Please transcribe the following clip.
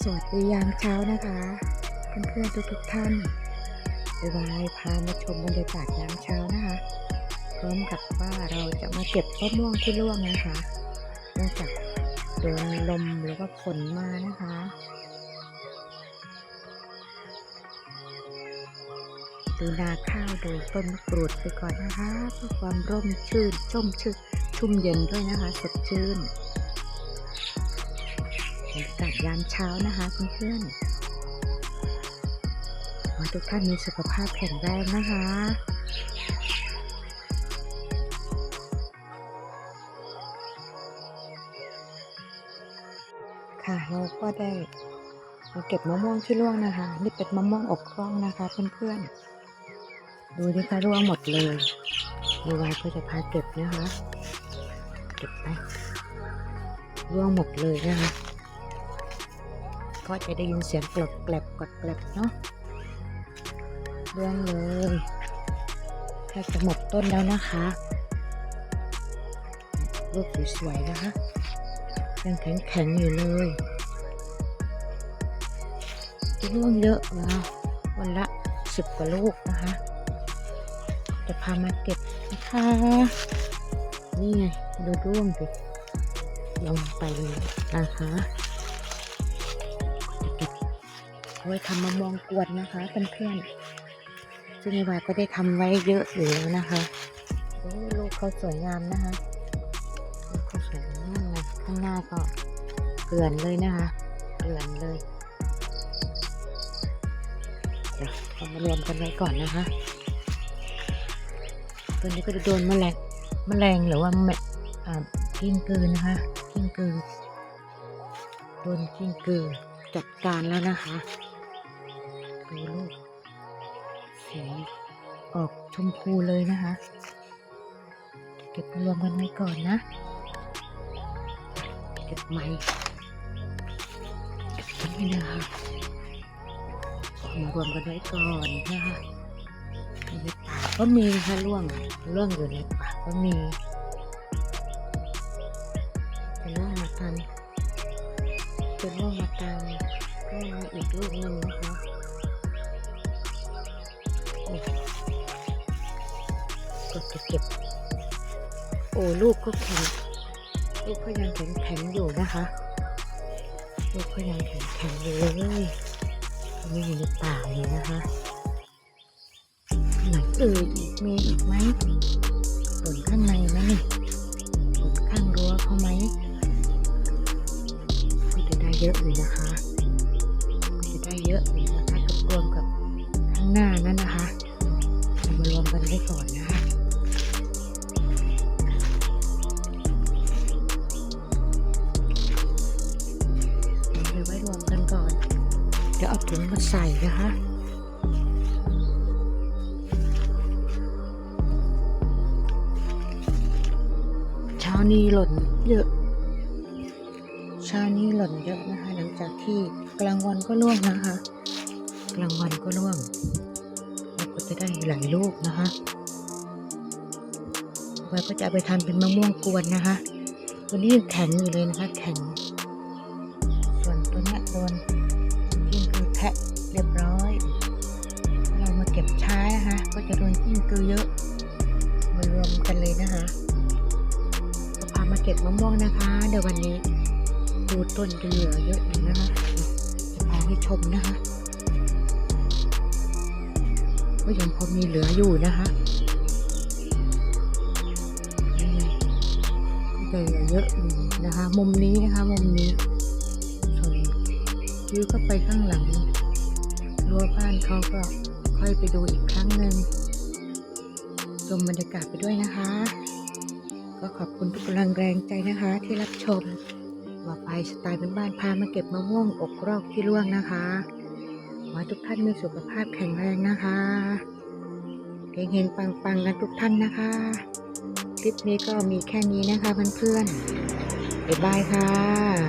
สวัสดียามเช้านะคะ เพื่อนๆทุกๆท่านไปวายพามาชมบรรยากาศยามเช้านะคะ พร้อมกับว่าเราจะมาเก็บมะม่วงที่ร่วงนะคะเนื่องจากโดนลมหรือว่าฝนมานะคะดูนาข้าวดูต้นมะกรูดไปก่อนนะคะเพื่อความร่มชื่นชุ่มชื่นชุ่มเย็นด้วยนะคะ สดชื่น บรรยากาศยามเช้านะคะเพื่อนๆขอให้ทุกท่านมีสุขภาพแข็งแรงนะคะค่ะเราก็ได้มาเก็บมะม่วงที่ร่วงนะคะ นี่เป็นมะม่วงอกร่องนะคะเพื่อนๆ ดูดิคะร่วงหมดเลยดูไว้ก็จะพาเก็บนะคะ เก็บไปร่วงหมดเลยนะคะ ก็จะได้ยินเสียงกรอบแกลบกรอบแกลบเนาะเรื่องเลยแค่จะหมดต้นแล้วนะคะลูกสวยๆนะคะ ยังแข็งๆอยู่เลยร่วงเยอะนะวันละสิบกว่าลูกนะคะ จะพามาเก็บนะคะ นี่ไง ดูร่วงสิลงไปเลยนะคะ ไว้ทำมะม่วงกวนนะคะเพื่อนๆซึ่งวาก็ได้ทำไว้เยอะอยู่แล้วนะคะโอ้ลูกเขาสวยงามนะคะลูกเขาสวยงามเลยข้างหน้าก็เกลื่อนเลยนะคะเกลื่อนเลยเดี๋ยวเรามารวมกันไว้ก่อนนะคะตัวนี้ก็จะโดนแมลงแมลงหรือว่าแมอ่ากิ้งกือนะคะกิ้งกือโดนกิ้งกือจัดการแล้วนะคะ ดูลูก สีออกชมพูเลยนะคะ เก็บรวมกันไว้ก่อนนะ เก็บไม้เก็บต้นนี้นะคะมารวมกันไว้ก่อนนะคะในป่าก็มีนะคะร่วงร่วงอยู่ในป่าก็มีเป็นร่วงมาตันเป็นร่วงมาตันก็มีอีกลูกหนึ่งนะคะ ก็จะเก็บโอ้ลูกก็แข็งลูกก็ยังแข็งแข็งอยู่นะคะ ลูกก็ยังแข็งแข็งอยู่เลยไม่อยู่ในป่าเลยนะคะหนเอ่ยอีกมีอีกไหมส่วนข้างในไหมนี่ส่วนข้างรั้วเขาไหมก็จะได้เยอะเลยนะคะก็จะได้เยอะเลยนะคะกับรวมกับข้างหน้านั่น ถุงมาใส่นะคะเช้านี้หล่นเยอะเช้านี้หล่นเยอะนะคะ หลังจากที่กลางวันก็ร่วงนะคะ กลางวันก็ร่วงเราก็จะได้หลายลูกนะคะไว้ก็จะไปทำเป็นมะม่วงกวนนะคะตัวนี้แข็งอยู่เลยนะคะ แข็งส่วนตัวเนี้ยโดน เก็บมะม่วงนะคะ เดี๋ยววันนี้ดูต้นจะเหลือเยอะอยู่นะคะจะพาให้ชมนะคะก็ยังพอมีเหลืออยู่นะคะก็จะเหลือเยอะอยู่นะคะ มุมนี้นะคะ มุมนี้ส่วนยื้อก็ไปข้างหลังรั้วบ้านเขาก็ค่อยไปดูอีกครั้งหนึ่งชมบรรยากาศไปด้วยนะคะ ขอบคุณทุกกำลังแรงใจนะคะที่รับชมว่าไปสไตล์เป็นบ้านพามาเก็บมะม่วงอกรอกที่ร่วงนะคะขอทุกท่านมีสุขภาพแข็งแรงนะคะเฮงๆปังๆกันทุกท่านนะคะ คลิปนี้ก็มีแค่นี้นะคะเพื่อนๆบ๊ายบายค่ะ